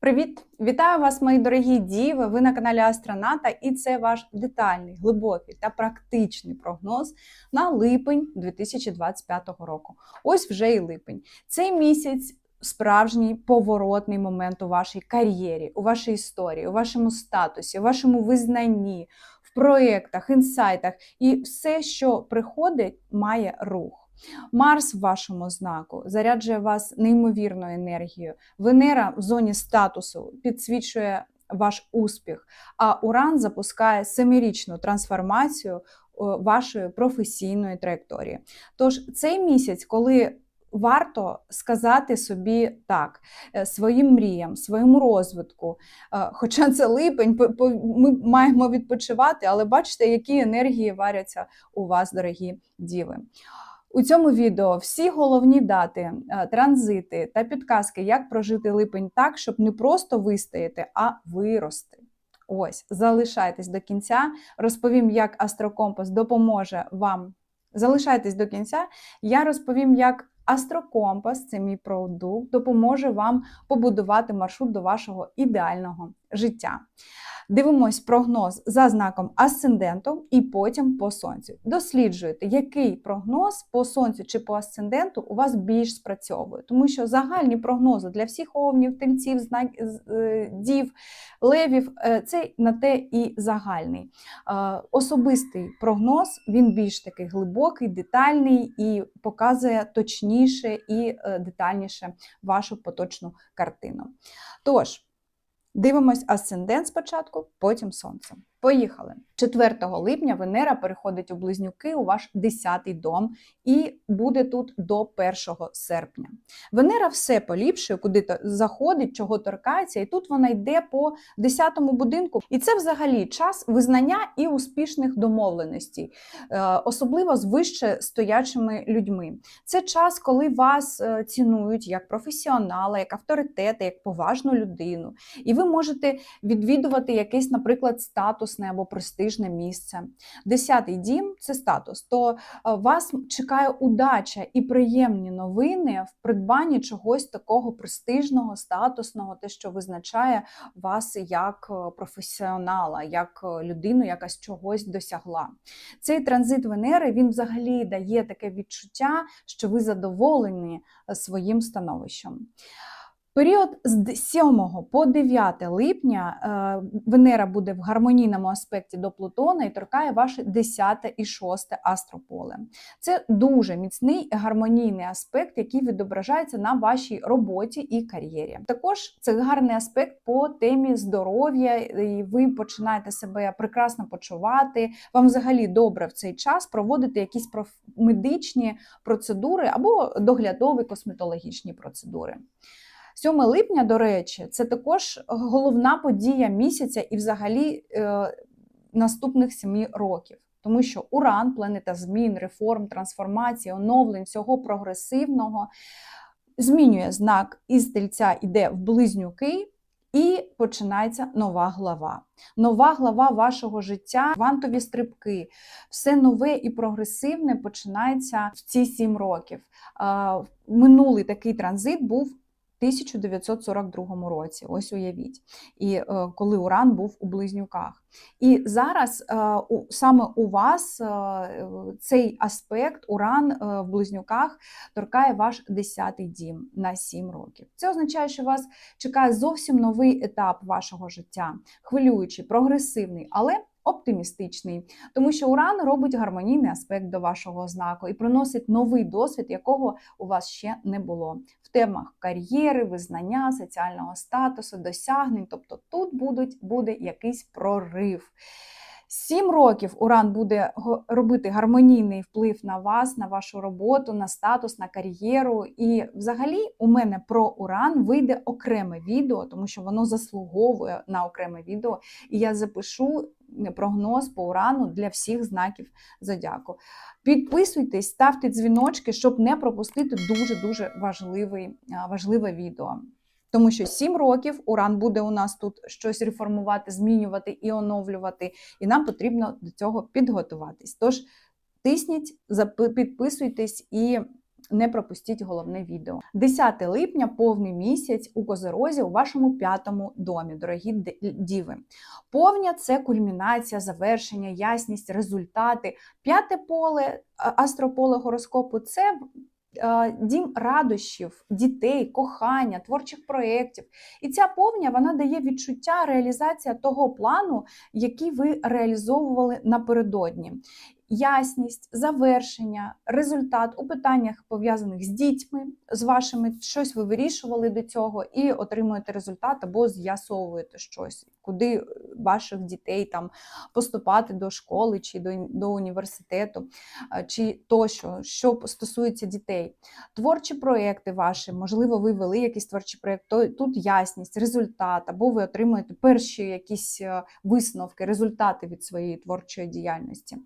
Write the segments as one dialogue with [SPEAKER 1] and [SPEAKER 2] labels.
[SPEAKER 1] Привіт! Вітаю вас, мої дорогі діви! Ви на каналі Астроната, і це ваш детальний, глибокий та практичний прогноз на липень 2025 року. Ось вже і липень. Цей місяць справжній поворотний момент у вашій кар'єрі, у вашій історії, у вашому статусі, у вашому визнанні, в проєктах, інсайтах. І все, що приходить, має рух. Марс в вашому знаку заряджує вас неймовірною енергією. Венера в зоні статусу підсвічує ваш успіх, а Уран запускає семирічну трансформацію вашої професійної траєкторії. Тож цей місяць, коли Варто сказати собі так, е, своїм мріям, своєму розвитку. Е, хоча це липень, ми маємо відпочивати, але бачите, які енергії варяться у вас, дорогі діви. У цьому відео всі головні дати, е, транзити та підказки, як прожити липень так, щоб не просто вистояти, а вирости. Ось, залишайтесь до кінця. Розповім, як Астрокомпас допоможе вам. Залишайтесь до кінця, я розповім, як Астрокомпас, це мій продукт, допоможе вам побудувати маршрут до вашого ідеального життя. Дивимось прогноз за знаком асценденту і потім по сонцю. Досліджуєте, який прогноз по сонцю чи по асценденту у вас більш спрацьовує, тому що загальні прогнози для всіх овнів, тельців, знак, е, дів, левів е, це на те і загальний. Е, особистий прогноз він більш такий глибокий, детальний і показує точніше і детальніше вашу поточну картину. Тож, Дивимось асцендент спочатку, потім сонце. Поїхали. 4 липня Венера переходить у близнюки у ваш 10-й дом і буде тут до 1 серпня. Венера все поліпшує, куди то заходить, чого торкається, і тут вона йде по 10-му будинку. І це взагалі час визнання і успішних домовленостей, е, особливо з вище стоячими людьми. Це час, коли вас е, цінують як професіонала, як авторитета, як поважну людину. І ви можете відвідувати якийсь, наприклад, статус статусне або престижне місце. Десятий дім це статус. То е, вас чекає удача і приємні новини в придбанні чогось такого престижного, статусного, те, що визначає вас як е, професіонала, як е, людину, яка чогось досягла. Цей транзит Венери він взагалі дає таке відчуття, що ви задоволені своїм становищем. Період з 7 по 9 липня е, Венера буде в гармонійному аспекті до Плутона і торкає ваше 10 і 6 астрополе. Це дуже міцний гармонійний аспект, який відображається на вашій роботі і кар'єрі. Також це гарний аспект по темі здоров'я, і ви починаєте себе прекрасно почувати. Вам взагалі добре в цей час проводити якісь медичні процедури або доглядові косметологічні процедури. 7 липня, до речі, це також головна подія місяця і взагалі е, наступних 7 років. Тому що Уран, планета змін, реформ, трансформації, оновлень, всього прогресивного, змінює знак із тельця йде в близнюки. І починається нова глава. Нова глава вашого життя, квантові стрибки, все нове і прогресивне починається в ці сім років. Минулий такий транзит був 1942 році, ось уявіть, і е, коли Уран був у близнюках. І зараз е, саме у вас е, цей аспект Уран в близнюках торкає ваш 10-й дім на 7 років. Це означає, що вас чекає зовсім новий етап вашого життя, хвилюючий, прогресивний, але оптимістичний, тому що Уран робить гармонійний аспект до вашого знаку і приносить новий досвід, якого у вас ще не було. В темах кар'єри, визнання, соціального статусу, досягнень. Тобто тут будуть, буде якийсь прорив. Сім років Уран буде робити гармонійний вплив на вас, на вашу роботу, на статус, на кар'єру. І взагалі у мене про Уран вийде окреме відео, тому що воно заслуговує на окреме відео. І я запишу прогноз по урану для всіх знаків зодіаку. Підписуйтесь, ставте дзвіночки, щоб не пропустити дуже-дуже важливе відео. Тому що 7 років Уран буде у нас тут щось реформувати, змінювати і оновлювати, і нам потрібно до цього підготуватись. Тож тисніть, підписуйтесь і Не пропустіть головне відео. 10 липня, повний місяць у Козерозі у вашому п'ятому домі, дорогі діви. Повня це кульмінація, завершення, ясність, результати. П'яте поле астрополе гороскопу це дім радощів, дітей, кохання, творчих проєктів. І ця повня вона дає відчуття реалізація того плану, який ви реалізовували напередодні. Ясність, завершення, результат у питаннях пов'язаних з дітьми, з вашими щось ви вирішували до цього і отримуєте результат або з'ясовуєте щось, куди ваших дітей там поступати до школи чи до, до університету, е, чи тощо, що стосується дітей. Творчі проекти ваші, можливо, ви вели якийсь творчий проєкт, тут ясність, результат, або ви отримуєте перші якісь е, висновки, результати від своєї творчої діяльності.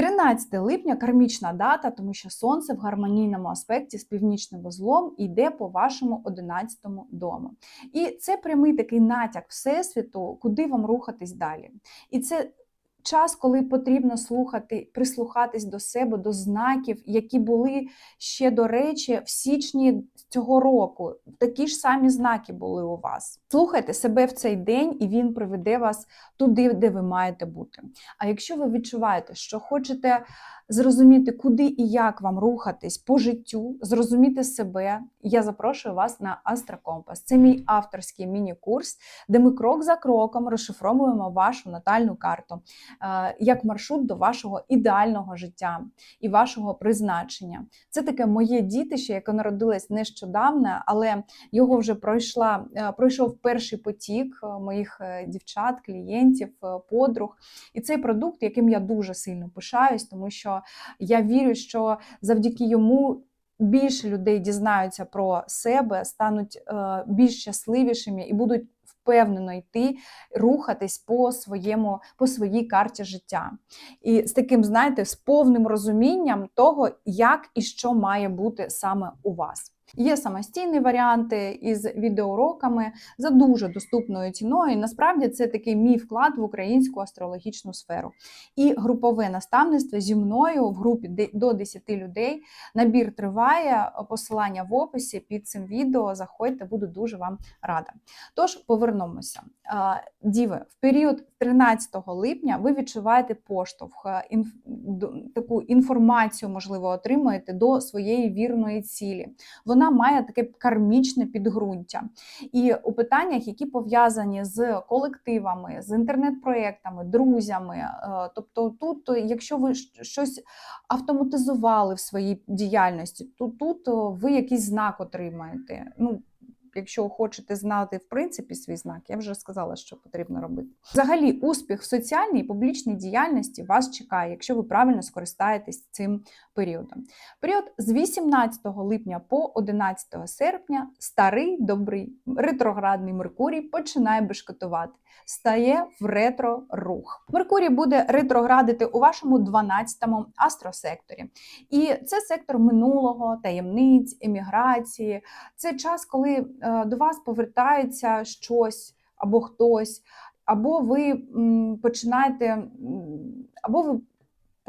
[SPEAKER 1] 13 липня кармічна дата, тому що сонце в гармонійному аспекті з північним вузлом йде по вашому 11 дому. І це прямий такий натяк Всесвіту, куди вам рухатись далі. І це час, коли потрібно слухати, прислухатись до себе, до знаків, які були ще, до речі, в січні цього року. Такі ж самі знаки були у вас. Слухайте себе в цей день, і він приведе вас туди, де ви маєте бути. А якщо ви відчуваєте, що хочете зрозуміти, куди і як вам рухатись по життю, зрозуміти себе, я запрошую вас на Астрокомпас. Це мій авторський міні-курс, де ми крок за кроком розшифровуємо вашу натальну карту е, як маршрут до вашого ідеального життя і вашого призначення. Це таке моє дітище, яке народилось нещодавно, але його вже пройшла, е, пройшов перший потік е, моїх дівчат, клієнтів, подруг. І цей продукт, яким я дуже сильно пишаюсь, тому що я вірю, що завдяки йому. Більше людей дізнаються про себе, стануть е, більш щасливішими і будуть впевнено йти, рухатись по своєму, по своїй карті життя. І з таким, знаєте, з повним розумінням того, як і що має бути саме у вас. Є самостійні варіанти із відеоуроками за дуже доступною ціною. І насправді це такий мій вклад в українську астрологічну сферу. І групове наставництво зі мною в групі до 10 людей. Набір триває, посилання в описі під цим відео. Заходьте, буду дуже вам рада. Тож повернемося. Діви, в період 13 липня ви відчуваєте поштовх, е, інф... таку інформацію, можливо, отримуєте до своєї вірної цілі. Вона має таке кармічне підґрунтя. І у питаннях, які пов'язані з колективами, з інтернет-проектами, друзями. е, Тобто, тут, якщо ви щось автоматизували в своїй діяльності, то тут ви якийсь знак отримаєте. Ну, Якщо хочете знати в принципі свій знак, я вже сказала, що потрібно робити. Взагалі, успіх в соціальній і публічній діяльності вас чекає, якщо ви правильно скористаєтесь цим періодом. Період з 18 липня по 11 серпня старий добрий ретроградний Меркурій починає бешкетувати, стає в ретро-рух. Меркурій буде ретроградити у вашому 12-му астросекторі. І це сектор минулого, таємниць, еміграції. Це час, коли е, до вас повертається щось або хтось, або ви починаєте, або ви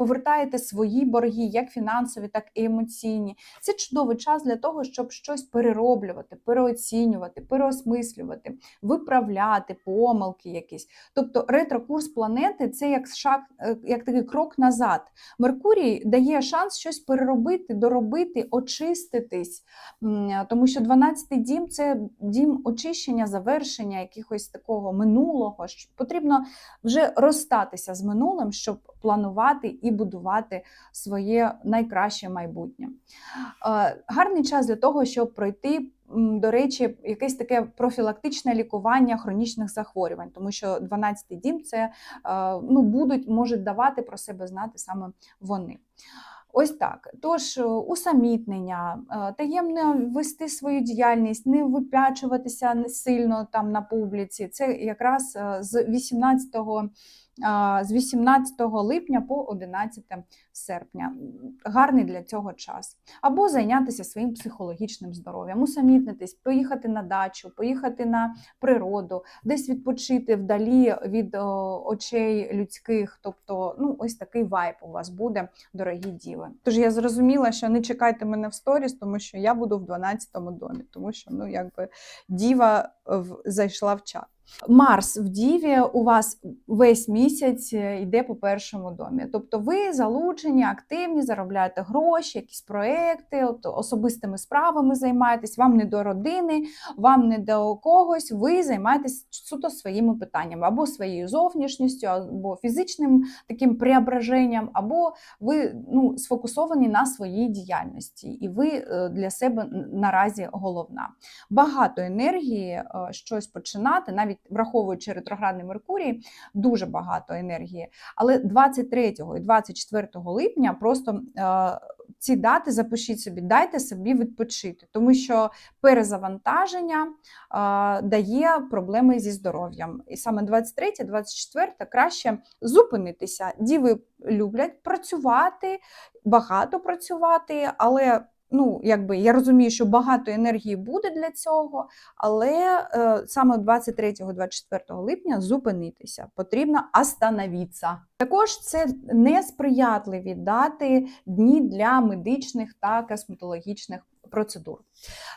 [SPEAKER 1] повертаєте свої борги, як фінансові, так і емоційні. Це чудовий час для того, щоб щось перероблювати, переоцінювати, переосмислювати, виправляти помилки якісь. Тобто ретрокурс планети це як шаг, е, як такий крок назад. Меркурій дає шанс щось переробити, доробити, очиститись, тому що 12-й дім це дім очищення, завершення якихось такого минулого. Потрібно вже розстатися з минулим, щоб планувати і будувати своє найкраще майбутнє. Гарний час для того, щоб пройти. До речі, якесь таке профілактичне лікування хронічних захворювань, тому що 12-й дім це е, ну, будуть, можуть давати про себе знати саме вони. Ось так. Tож е, усамітнення, е, таємно вести свою діяльність, не випячуватися сильно там на публіці. Це якраз з 18 а, з 18 липня по 11 серпня. Гарний для цього час. Або зайнятися своїм психологічним здоров'ям, усамітнитись, поїхати на дачу, поїхати на природу, десь відпочити вдалі від очей людських. Тобто, ну, ось такий вайб у вас буде, дорогі діви. Тож я зрозуміла, що не чекайте мене в сторіс, тому що я буду в 12-му домі, тому що ну, якби діва зайшла в чат. Марс в Діві у вас весь місяць е, йде по першому домі. Тобто ви залучені, активні, заробляєте гроші, якісь проекти, особистими справами займаєтесь, вам не до родини, вам не до когось, ви займаєтесь суто своїми питаннями, або своєю зовнішністю, або фізичним таким преображенням, або ви ну, сфокусовані на своїй діяльності, і ви е, для себе наразі головна. Багато енергії е, щось починати, навіть враховуючи ретроградний Меркурій, дуже багато енергії. Але 23 і 24 липня просто е, ці дати запишіть собі, дайте собі відпочити, тому що перезавантаження е, дає проблеми зі здоров'ям. І саме 23-24 краще зупинитися. Діви люблять працювати, багато працювати, але ну, якби я розумію, що багато енергії буде для цього, але е, саме 23-24 липня зупинитися. Потрібно остановитися. Також це несприятливі дати дні для медичних та косметологічних процедур.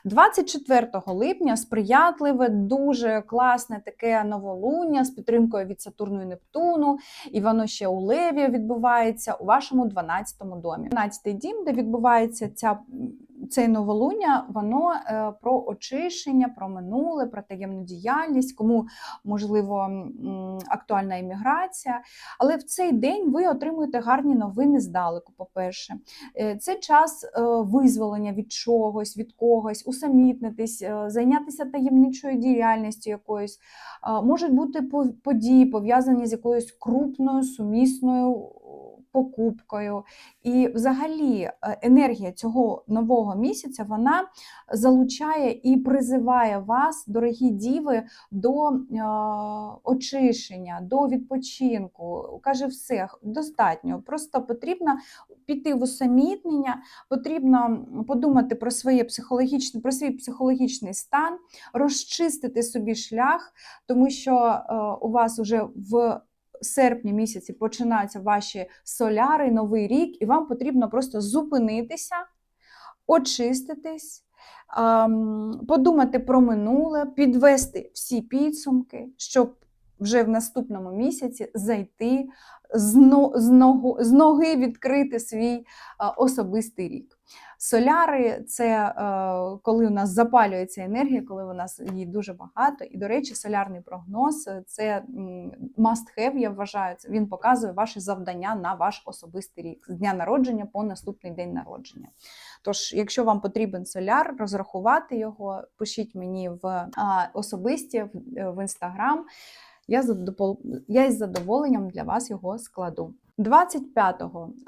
[SPEAKER 1] 24 липня сприятливе, дуже класне таке новолуння з підтримкою від Сатурну і Нептуну, і воно ще у Леві відбувається у вашому 12-му домі. 12-й дім, де відбувається ця. Це новолуння, воно е, про очищення, про минуле, про таємну діяльність, кому можливо актуальна імміграція. Але в цей день ви отримуєте гарні новини здалеку. По-перше, Е, це час е, визволення від чогось, від когось, усамітнитись, зайнятися таємничою діяльністю якоюсь. Можуть бути по- події пов'язані з якоюсь крупною сумісною покупкою. І взагалі е, енергія цього нового місяця вона залучає і призиває вас, дорогі діви, до е, очищення, до відпочинку. Каже, все достатньо. Просто потрібно піти в усамітнення, потрібно подумати про своє психологічне, про свій психологічний стан, розчистити собі шлях, тому що е, у вас уже в серпні місяці починаються ваші соляри, новий рік, і вам потрібно просто зупинитися, очиститись, подумати про минуле, підвести всі підсумки, щоб вже в наступному місяці зайти з но- з ноги відкрити свій особистий рік. Соляри це е, коли у нас запалюється енергія, коли у нас її дуже багато. І, до речі, солярний прогноз це must have, я вважаю. Він показує ваші завдання на ваш особистий рік з дня народження по наступний день народження. Тож, якщо вам потрібен соляр, розрахувати його, пишіть мені в особисті в, інстаграм. Я із задоволенням для вас його складу. 25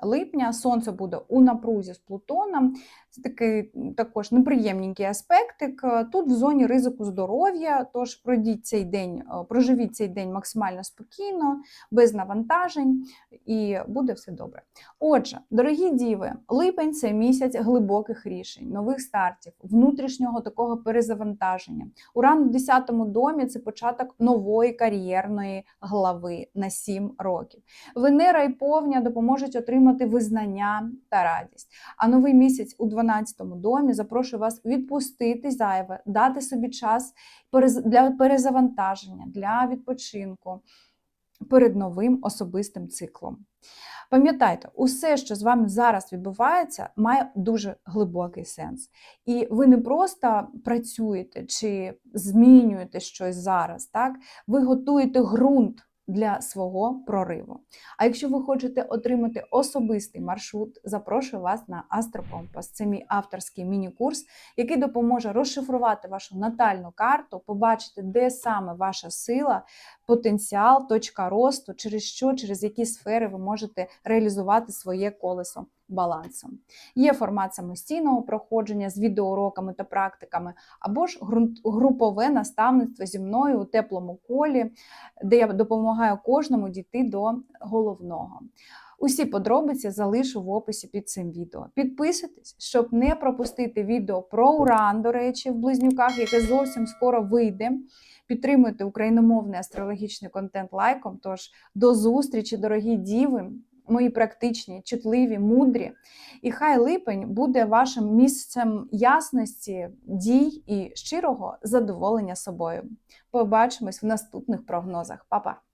[SPEAKER 1] липня сонце буде у напрузі з Плутоном. Це такий також неприємненький аспектик. Е, Тут в зоні ризику здоров'я, тож пройдіть цей день, е, проживіть цей день максимально спокійно, без навантажень, і буде все добре. Отже, дорогі діви, липень це місяць глибоких рішень, нових стартів, внутрішнього такого перезавантаження. Уран в 10-му домі це початок нової кар'єрної глави на 7 років. Венера і повня допоможуть отримати визнання та радість. А новий місяць у 12-му домі запрошує вас відпустити зайве, дати собі час для перезавантаження, для відпочинку перед новим особистим циклом. Пам'ятайте, усе, що з вами зараз відбувається, має дуже глибокий сенс. І ви не просто працюєте чи змінюєте щось зараз, так? ви готуєте ґрунт для свого прориву. А якщо ви хочете отримати особистий маршрут, запрошую вас на Астропомпас. Це мій авторський міні-курс, який допоможе розшифрувати вашу натальну карту, побачити, де саме ваша сила, потенціал, точка росту, через що, через які сфери ви можете реалізувати своє колесо балансом. Є формат самостійного проходження з відеоуроками та практиками, або ж групове наставництво зі мною у теплому колі, де я допомагаю кожному дійти до головного. Усі подробиці залишу в описі під цим відео. Підписуйтесь, щоб не пропустити відео про уран, до речі, в близнюках, яке зовсім скоро вийде. Підтримуйте україномовний астрологічний контент лайком. Тож до зустрічі, дорогі діви, мої практичні, чутливі, мудрі. І хай липень буде вашим місцем ясності, дій і щирого задоволення собою. Побачимось в наступних прогнозах. Па-па!